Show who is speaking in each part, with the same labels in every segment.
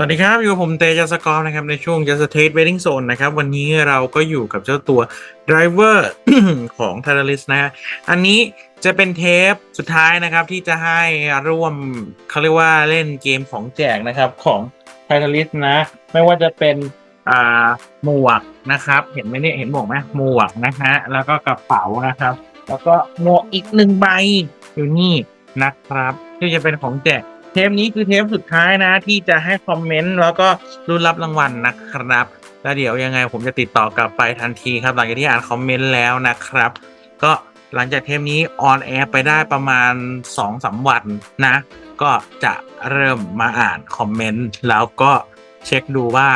Speaker 1: สวัสดีครับ อยู่กับผมเตจัสกอร์นะครับ ในช่วง Just a Taste Waiting Zone นะครับ วันนี้เราก็อยู่กับเจ้าตัว Driver ของ t a r a l i s นะฮะอันนี้จะเป็นเทปสุดท้ายนะครับ ที่จะให้ร่วมเขาเรียกว่าเล่นเกมของแจกนะครับของ t a r a l i s นะ ไม่ว่าจะเป็นอ่าหมวกนะครับ เห็นไหมเนี่ยเห็นหมวกไหมหมวกนะฮะแล้วก็กระเป๋านะครับ แล้วก็หมวกอีกหนึ่งใบอยู่นี่นะครับที่จะเป็นของแจก เทปนี้คือเทปสุดท้ายนะ ที่จะให้คอมเมนต์แล้วก็รุ่นรับรางวัลนะครับ แล้วเดี๋ยวยังไงผมจะติดต่อกลับไปทันทีครับ หลังจากที่อ่านคอมเมนต์แล้วนะครับ ก็หลังจากเทปนี้ออนแอร์ไปได้ประมาณ2อสวันนะ ก็จะเริ่มมาอ่านคอมเมนต์แล้วก็เช็คดูว่า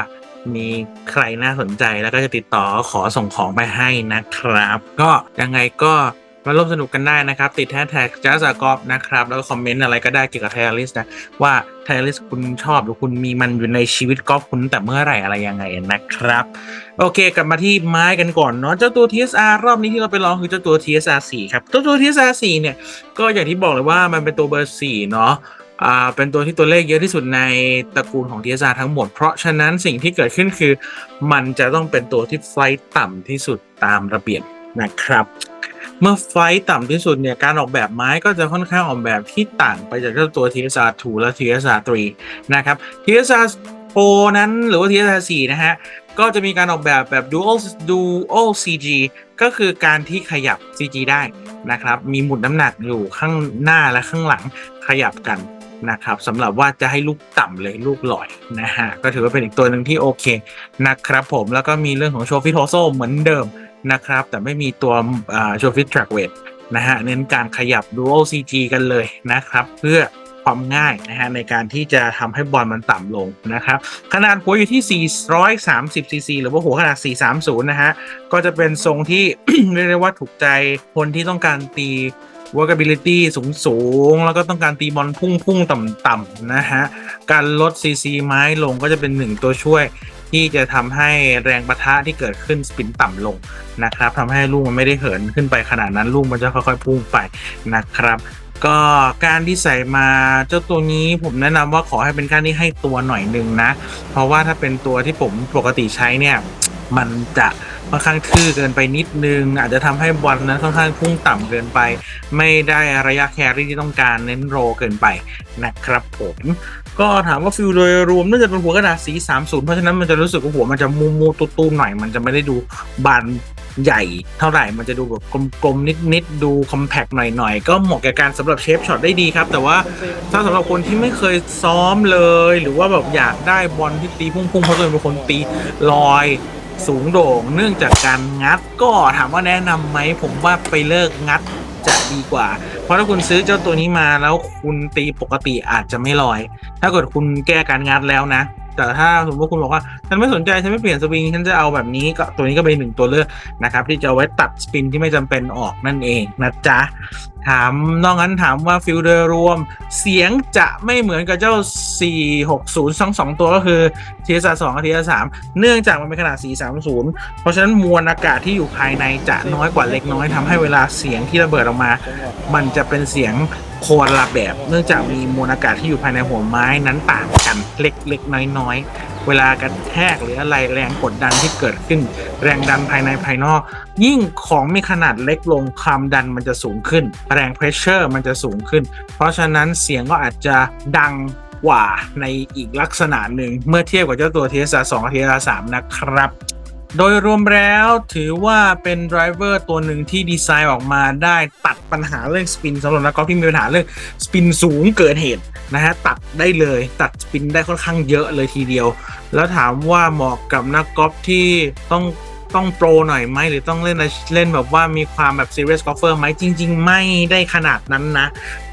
Speaker 1: มีใครน่าสนใจแล้วก็จะติดต่อขอส่งของไปให้นะครับ ก็ยังไงก็ มาร่วมสนุกกันได้นะครับ ติดแฮชแท็กจ้าสากอบนะครับ แล้วก็คอมเมนต์อะไรก็ได้เกี่ยวกับไทยลิสนะว่าไทยลิสคุณชอบหรือคุณมีมันอยู่ในชีวิตกอล์ฟคุณแต่เมื่อไหร่อะไรยังไงนะครับ โอเค กลับมาที่ไม้กันก่อนเนาะเจ้าตัว TSR รอบนี้ที่เราไปลองคือเจ้าตัว TSR 4ครับเจ้าตัว TSR 4เนี่ยก็อย่างที่บอกเลยว่ามันเป็นตัวเบอร์4เนาะอ่าเป็นตัวที่ตัวเลขเยอะที่สุดในตระกูลของ TSR ทั้งหมด เพราะฉะนั้นสิ่งที่เกิดขึ้นคือ มันจะต้องเป็นตัวที่ไฟต่ำที่สุดตามระเบียบนะครับ เมื่อไฟล์ต่ำที่สุดเนี่ยการออกแบบไม้ก็จะค่อนข้างออกแบบที่ต่างไปจากเจ้าตัว TSR 2และ TSR 3นะครับ TSR 4นั้นหรือว่า TSR 4นะฮะก็จะมีการออกแบบแบบ dual dual CG ก็คือการที่ขยับ CG ได้นะครับ มีหมุดน้ำหนักอยู่ข้างหน้าและข้างหลังขยับกันนะครับสำหรับว่าจะให้ลูกต่ำเลยลูกลอยนะฮะก็ถือว่าเป็นอีกตัวหนึ่งที่โอเคนะครับผมแล้วก็มีเรื่องของโชว์ฟิโทโซเหมือนเดิม นะครับ แต่ไม่มีตัวโชฟิตทรักเวทนะฮะเน้นการขยับ dual CG กันเลยนะครับ เพื่อความง่ายนะฮะในการที่จะทำให้บอลมันต่ำลงนะครับ ขนาดหัวอยู่ที่ 430 ซีซี หรือว่าหัวขนาด 430 นะฮะ ก็จะเป็นทรงที่ เรียกได้ว่าถูกใจคนที่ต้องการตี workability สูงสูงๆแล้วก็ต้องการตีบอลพุ่งพุ่งๆต่ำๆนะฮะ การลด CC ไม้ลงก็จะเป็นหนึ่งตัวช่วย ที่จะทำให้แรงประทะที่เกิดขึ้นสปินต่ำลงนะครับทำให้ลูกมันไม่ได้เหินขึ้นไปขนาดนั้นลูกมันจะค่อยๆพุ่งไปนะครับ ก็การที่ใส่มาเจ้าตัวนี้ผมแนะนำว่าขอให้เป็นการที่ให้ตัวหน่อยหนึงนะ เพราะว่าถ้าเป็นตัวที่ผมปกติใช้เนี่ยมันจะค่อนข้างทื่อเกินไปนิดนึง อาจจะทำให้บอลนั้นค่อนข้างพุ่งต่ำเกินไป ไม่ได้ระยะแครี่ที่ต้องการเน้นโรเกินไปนะครับผม ก็ถามว่าฟิลโดยรวมน่าจะเป็นหัวกระดาษสี 30 เพราะฉะนั้นมันจะรู้สึกว่าหัวมันจะมูมูตุตูมๆหน่อยมันจะไม่ได้ดูบานใหญ่เท่าไหร่มันจะดูแบบกลมๆนิดๆดูคอมแพคหน่อยๆ ก็เหมาะกับการสำหรับเชฟช็อตได้ดีครับ แต่ว่าถ้าสำหรับคนที่ไม่เคยซ้อมเลย หรือว่าแบบอยากได้บอลที่ตีพุ่งๆเพราะตัวเองเป็นคนตีลอยสูงโด่งเนื่องจากการงัดก็ถามว่าแนะนำไหมผมว่าไปเลิกงัด จะดีกว่า เพราะถ้าคุณซื้อเจ้าตัวนี้มาแล้วคุณตีปกติอาจจะไม่ลอย ถ้าเกิดคุณแก้การงัดแล้วนะ แต่ถ้าสมมติคุณบอกว่าฉันไม่สนใจฉันไม่เปลี่ยนสวิงฉันจะเอาแบบนี้ก็ตัวนี้ก็เป็นหนึ่งตัวเลือกนะครับ ที่จะเอาไว้ตัดสปินที่ไม่จำเป็นออกนั่นเองนะจ๊ะถามนอกนั้นถามว่าฟิลโดยรวม เสียงจะไม่เหมือนกับเจ้า 460ทั้งสองตัวก็คือ TSR 2กับ TSR 3เนื่องจากมันเป็นขนาด 430 เพราะฉะนั้นมวลอากาศที่อยู่ภายในจะน้อยกว่าเล็กน้อยทำให้เวลาเสียงที่ระเบิดออกมา มันจะเป็นเสียงโคนละแบบ เนื่องจากมีมวลอากาศที่อยู่ภายในหัวไม้นั้นต่างกันเล็กๆน้อยๆ เวลากระแทกหรืออะไรแรงกดดันที่เกิดขึ้น แรงดันภายในภายนอก ยิ่งของมีขนาดเล็กลงความดันมันจะสูงขึ้น แรงเพรสเชอร์มันจะสูงขึ้น เพราะฉะนั้นเสียงก็อาจจะดังกว่าในอีกลักษณะหนึ่งเมื่อเทียบกับเจ้าตัว TSR 2กับ TSR 3นะครับ โดยรวมแล้วถือว่าเป็นไดรเวอร์ตัวหนึ่งที่ดีไซน์ออกมาได้ตัดปัญหาเรื่องสปินสำหรับนักกอล์ฟที่มีปัญหาเรื่องสปินสูงเกิดเหตุนะฮะตัดได้เลยตัดสปินได้ค่อนข้างเยอะเลยทีเดียว แล้วถามว่าเหมาะกับนักกอล์ฟที่ต้อง ต้องโปรหน่อยไหมหรือต้องเล่นเล่นแบบว่ามีความแบบ serious golfer ไหมจริง ๆ ไม่ได้ขนาดนั้นนะ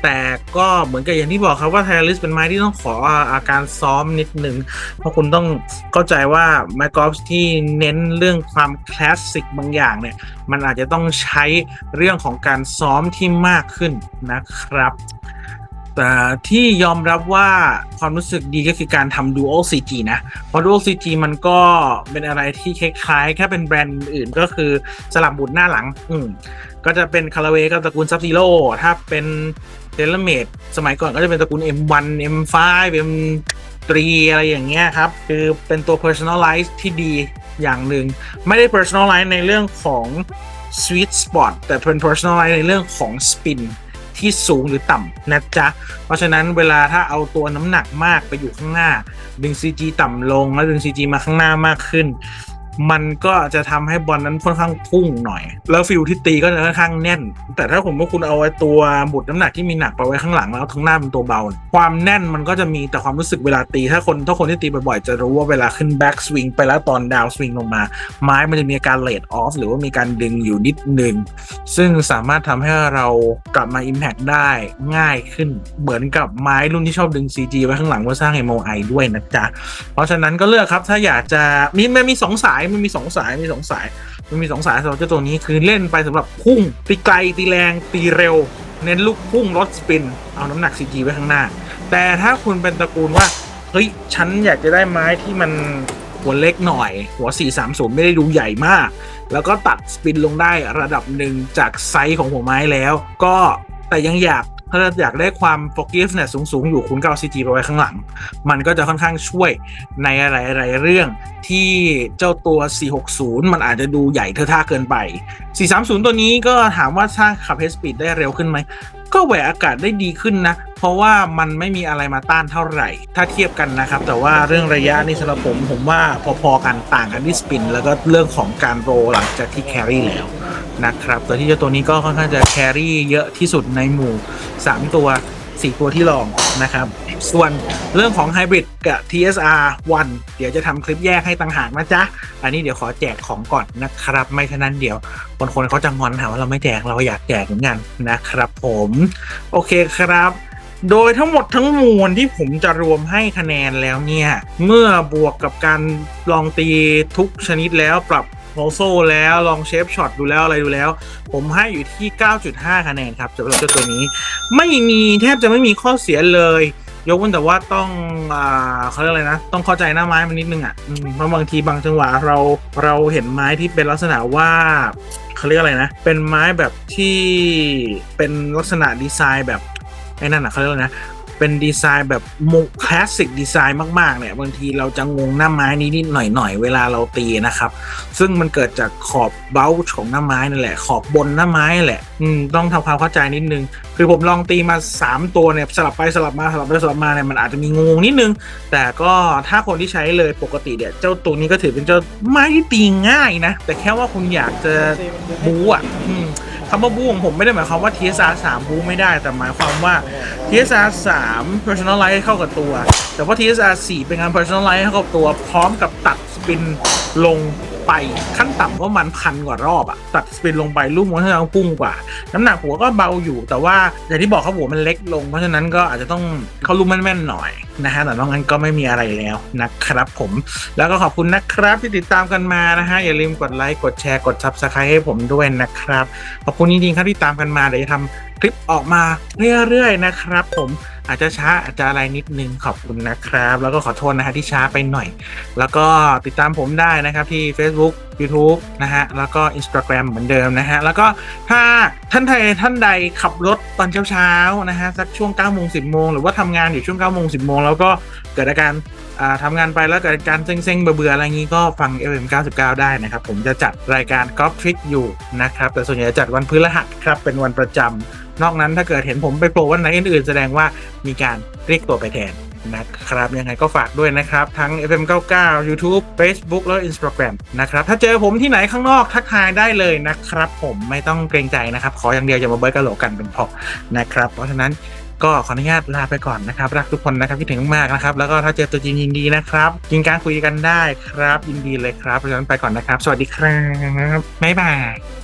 Speaker 1: แต่ก็เหมือนกับอย่างที่บอกครับว่าไทลิสเป็นไม้ที่ต้องขออาการซ้อมนิดหนึ่ง เพราะคุณต้องเข้าใจว่าไมค์กอล์ฟที่เน้นเรื่องความคลาสสิกบางอย่างเนี่ย มันอาจจะต้องใช้เรื่องของการซ้อมที่มากขึ้นนะครับ แต่ที่ยอมรับว่าความรู้สึกดีก็คือการทำ Dual CG นะ เพราะ Dual CG มันก็เป็นอะไรที่คล้ายๆ แค่เป็นแบรนด์อื่นก็คือสลับบุดหน้าหลัง อืมก็จะเป็นคาราเวกับตระกูลซับซีโร่ถ้าเป็นเทเลเมดสมัยก่อนก็จะเป็นตระกูล M1 M5 M ตรีอะไรอย่างเงี้ยครับ คือเป็นตัว personalize ที่ดีอย่างหนึ่งไม่ได้ personalize ในเรื่องของ sweet spot แต่เป็น personalize ในเรื่องของ spin ที่สูงหรือต่ำนะจ๊ะ เพราะฉะนั้นเวลาถ้าเอาตัวน้ำหนักมากไปอยู่ข้างหน้า ดึง CG ต่ำลงแล้วดึง CG มาข้างหน้ามากขึ้น มันก็จะทำให้บอลนั้นค่อนข้างพุ่งหน่อย แล้วฟิลที่ตีก็จะค่อนข้างแน่น แต่ถ้าผมว่าคุณเอาไว้ตัวบุดน้ำหนักที่มีหนักไปไว้ข้างหลังแล้วทั้งหน้าเป็นตัวเบา ความแน่นมันก็จะมีแต่ความรู้สึกเวลาตี ถ้าคนถ้าคนที่ตีบ่อยๆจะรู้ว่าเวลาขึ้นแบ็กสวิงไปแล้วตอนดาวสวิงลงมา ไม้มันจะมีการเลดออฟหรือว่ามีการดึงอยู่นิดนึงซึ่งสามารถทำให้เรากลับมา Impact ได้ง่ายขึ้นเหมือนกับไม้รุ่นที่ชอบดึง CG ไว้ข้างหลังเพื่อสร้าง MOI ด้วยนะจ๊ะเพราะฉะนั้นก็เลือกครับถ้าอยากจะมีมันมีสองสายมันมีสองสายมีสองสายมันมีสองสายสำหรับเจ้าตัวนี้คือเล่นไปสำหรับพุ่งตีไกลตีแรงตีเร็ว เน้นลูกพุ่งรถสปิน เอาน้ำหนัก CG ไว้ข้างหน้า แต่ถ้าคุณเป็นตระกูลว่าเฮ้ยฉันอยากจะได้ไม้ที่มันหัวเล็กหน่อย หัว 430 ไม่ได้ดูใหญ่มาก แล้วก็ตัดสปินลงได้ระดับหนึ่งจากไซส์ของหัวไม้แล้ว ก็แต่ยังอยาก ถ้าอยากได้ความ forgiveness สูงๆ อยู่คุณก็เอา CG ไปไว้ข้างหลัง มันก็จะค่อนข้างช่วยในหลายๆเรื่องที่เจ้าตัว 460 มันอาจจะดูใหญ่เทอะท่าเกินไป 430 ตัวนี้ก็ถามว่าถ้าขับ h speed ได้เร็วขึ้นไหม ก็แหวกอากาศได้ดีขึ้นนะ เพราะว่ามันไม่มีอะไรมาต้านเท่าไหร่ ถ้าเทียบกันนะครับ แต่ว่าเรื่องระยะนี่สำหรับผมผมว่าพอๆกันต่างกันที่สปิน แล้วก็เรื่องของการโรหลังจากที่แครี่แล้ว นะครับตัวที่เจ้าตัวนี้ก็ค่อนข้างจะแครี่เยอะที่สุดในหมู่ 3 ตัว 4 ตัวที่ลองนะครับ ส่วนเรื่องของไฮบริดกับ TSR 1 เดี๋ยวจะทำคลิปแยกให้ต่างหากนะจ๊ะ อันนี้เดี๋ยวขอแจกของก่อนนะครับ ไม่ฉะนั้นเดี๋ยวคนคนเขาจะงอนหาว่าเราไม่แจกเราอยากแจกเหมือนกันนะครับผม โอเคครับโดยทั้งหมดทั้งมวลที่ผมจะรวมให้คะแนนแล้วเนี่ย เมื่อบวกกับการลองตีทุกชนิดแล้วปรับ โมโซแล้วลองเชฟช็อตดูแล้วอะไรดูแล้ว ผมให้อยู่ที่ 9.5 คะแนนครับสำหรับเจ้าตัวนี้ ไม่มีแทบจะไม่มีข้อเสียเลย ยกเว้นแต่ว่าต้องอ่าเขาเรียกอะไรนะ ต้องเข้าใจหน้าไม้มันนิดนึงอะอืมเพราะบางทีบางจังหวะเราเราเห็นไม้ที่เป็นลักษณะว่าเขาเรียกอะไรนะ เป็นไม้แบบที่เป็นลักษณะดีไซน์แบบไอ้นั่นอะเขาเรียกอะไรนะ เป็นดีไซน์แบบโมคลาสสิกดีไซน์มากๆเนี่ยบางทีเราจะงงหน้าไม้นิดๆหน่อยๆเวลาเราตีนะครับ ซึ่งมันเกิดจากขอบเบ้าของหน้าไม้นั่นแหละ ขอบบนหน้าไม้นั่นแหละอืมต้องทำความเข้าใจนิดนึง คือผมลองตีมา 3 ตัวเนี่ยสลับไปสลับมาสลับไปสลับมาเนี่ยมันอาจจะมีงงนิดนึง แต่ก็ถ้าคนที่ใช้เลยปกติเนี่ยเจ้าตัวนี้ก็ถือเป็นเจ้าไม้ที่ตีง่ายนะแต่แค่ว่าคุณอยากจะบูอะอืม คำว่าบูของผมไม่ได้หมายความว่า TSR 3บูไม่ได้แต่หมายความว่า TSR 3 personalize เข้ากับตัว แต่ว่า TSR 4เป็นการ personalize เข้ากับตัวพร้อมกับตัดสปินลง ไปขั้นต่ำว่ามันพันกว่ารอบอะตัดสปินลงไปลูกมันจะต้องพุ่งกว่า น้ำหนักหัวก็เบาอยู่ แต่ว่าอย่างที่บอกครับหัวมันเล็กลง เพราะฉะนั้นก็อาจจะต้องเข้าลูกแม่นๆหน่อยนะฮะแต่นอกนั้นก็ไม่มีอะไรแล้วนะครับผมแล้วก็ขอบคุณนะครับที่ติดตามกันมานะฮะอย่าลืมกดไลค์กดแชร์กด subscribe ให้ผมด้วยนะครับขอบคุณจริงๆครับที่ตามกันมาเดี๋ยวจะทำคลิปออกมาเรื่อยๆนะครับผม อาจจะช้าอาจจะอะไรนิดนึงขอบคุณนะครับ แล้วก็ขอโทษนะฮะที่ช้าไปหน่อย แล้วก็ติดตามผมได้นะครับที่ Facebook YouTube นะฮะแล้วก็ Instagram เหมือนเดิมนะฮะแล้วก็ถ้าท่านใดท่านใดขับรถตอนเช้าๆนะฮะสักช่วง9โมง10โมงหรือว่าทำงานอยู่ช่วง9โมง10โมงแล้วก็เกิดอาการอ่าทำงานไปแล้วเกิดการเซ็งๆ เบื่อๆ อะไรงี้ก็ฟัง FM 99 ได้นะครับ ผมจะจัดรายการกอล์ฟทริกอยู่นะครับ แต่ส่วนใหญ่จะจัดวันพฤหัสครับ เป็นวันประจำ นอกนั้นถ้าเกิดเห็นผมไปโปรวันไหนอื่นๆแสดงว่ามีการเรียกตัวไปแทนนะครับยังไงก็ฝากด้วยนะครับ ทั้ง FM 99 YouTube Facebook แล้ว Instagram นะครับ ถ้าเจอผมที่ไหนข้างนอกทักทายได้เลยนะครับ ผมไม่ต้องเกรงใจนะครับ ขออย่างเดียวอย่ามาเบิร์กกะโหลกกันเป็นพอนะครับ เพราะฉะนั้นก็ขออนุญาตลาไปก่อนนะครับ รักทุกคนนะครับคิดถึงมากๆนะครับ แล้วก็ถ้าเจอตัวจริงยินดีนะครับกินการคุยกันได้ครับยินดีเลยครับเพราะฉะนั้นไปก่อนนะครับ สวัสดีครับบ๊ายบาย